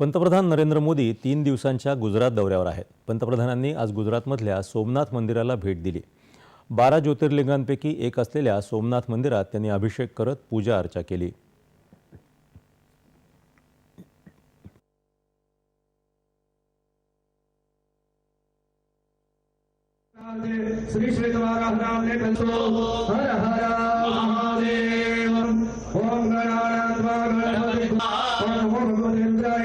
पंतप्रधान नरेंद्र मोदी तीन दिवसांच्या गुजरात दौऱ्यावर आहेत. पंतप्रधानांनी आज गुजरातमधल्या सोमनाथ मंदिराला भेट दिली. बारा ज्योतिर्लिंगांपैकी एक असलेल्या सोमनाथ मंदिरात त्यांनी अभिषेक करत पूजा अर्चा केली. श्री श्री हर हर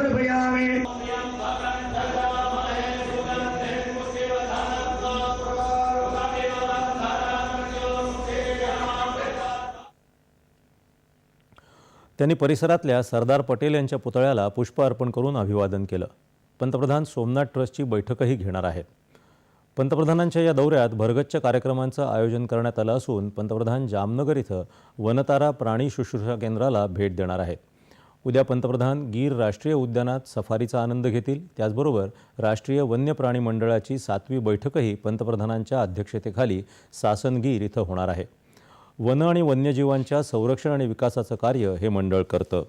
समर्पयामि। त्यांनी परिसरातल्या सरदार पटेल यांच्या पुतळ्याला पुष्प अर्पण करून अभिवादन केलं. पंतप्रधान सोमनाथ ट्रस्टची बैठकही घेणार आहेत. पंतप्रधानांच्या या दौऱ्यात भरगच्च कार्यक्रमांचं आयोजन करण्यात आलं असून पंतप्रधान जामनगर इथं वनतारा प्राणी शुश्रूषा केंद्राला भेट देणार आहेत. उद्या पंतप्रधान गीर राष्ट्रीय उद्यानात सफारीचा आनंद घेतील. त्याचबरोबर राष्ट्रीय वन्य प्राणी मंडळाची सातवी बैठकही पंतप्रधानांच्या अध्यक्षतेखाली सासनगीर इथं होणार आहे. वन आणि वन्यजीवांच्या संरक्षण आणि विकासाचं कार्य हे मंडळ करतं.